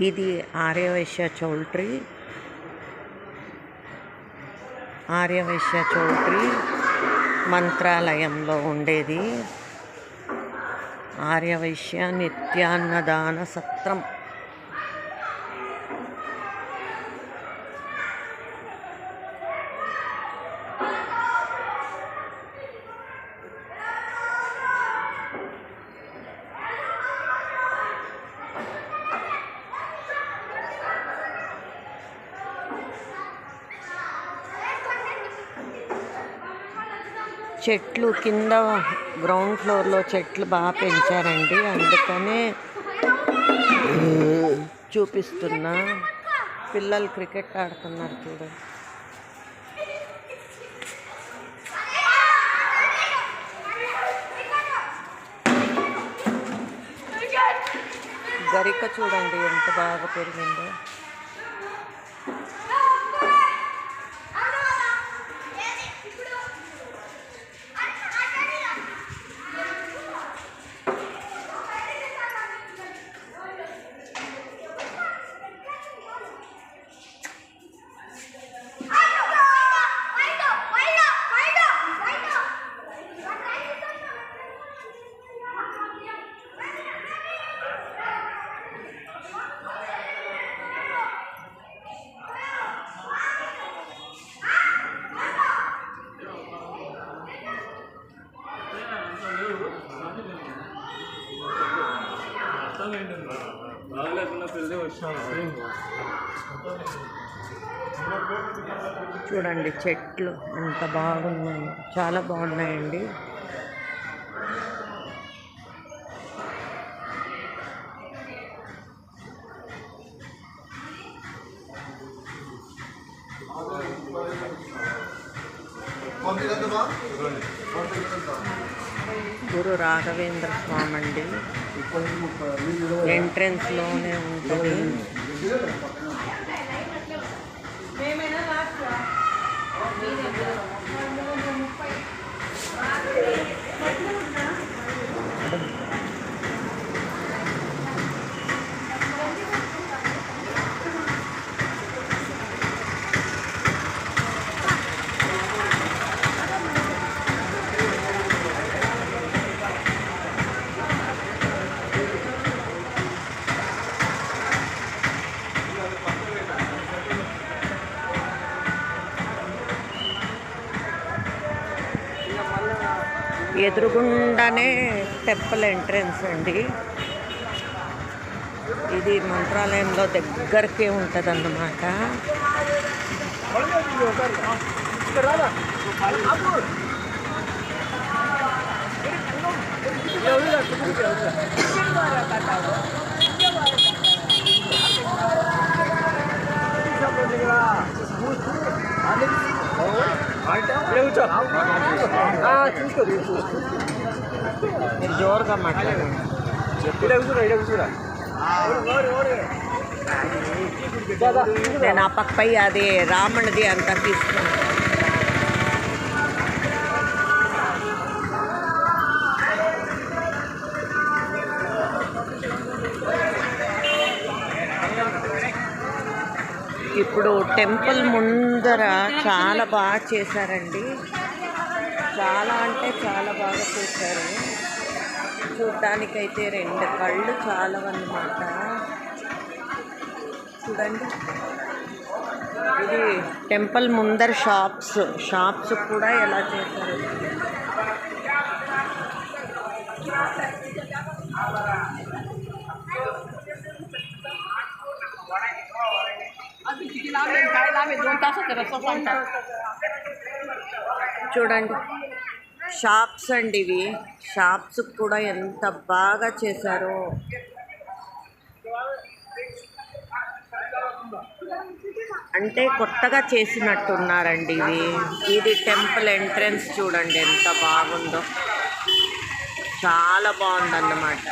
ఇది ఆర్యవైశ్య చౌల్ట్రీ. ఆర్యవైశ్య చౌల్ట్రీ మంత్రాలయంలో ఉండేది. ఆర్యవైశ్య నిత్యాన్నదాన సత్రం. చెట్లు కింద గ్రౌండ్ ఫ్లోర్లో చెట్లు బాగా పెంచారండి. అందుకనే చూపిస్తున్నా. పిల్లలు క్రికెట్ ఆడుతున్నారు చూడండి గరిక చూడండి ఎంత బాగా పెరిగిందో. చూడండి చెట్లు ఎంత బాగున్నాయి. చాలా బాగున్నాయండి. గురు రాఘవేంద్ర స్వామి అండి ఎంట్రన్స్లోనే ఉంటుంది. ఎదురుగుండానే టెంపుల్ ఎంట్రన్స్ అండి. ఇది మంత్రాలయంలో దగ్గరకే ఉంటుంది అన్నమాట చూసుకో జోరుగా మాట్లాడండి నేను ఆ పక్కపై అది రాముడిది అంతా తీసుకున్నాను. ఇప్పుడు టెంపుల్ ముందర చాలా బాగా చేశారండి. చాలా అంటే చాలా బాగా చూశారు. చూడ్డానికైతే రెండు కళ్ళు చాలా అన్నమాట. చూడండి. ఇది టెంపుల్ ముందర షాప్స్ షాప్స్ కూడా ఎలా చేశారు. చూడండి. షాప్స్ అండి ఇవి. షాప్స్ కూడా ఎంత బాగా చేశారో. అంటే కొత్తగా చేసినట్టున్నారండి ఇవి. ఇది టెంపుల్ ఎంట్రన్స్ చూడండి ఎంత బాగుందో. చాలా బాగుందన్నమాట.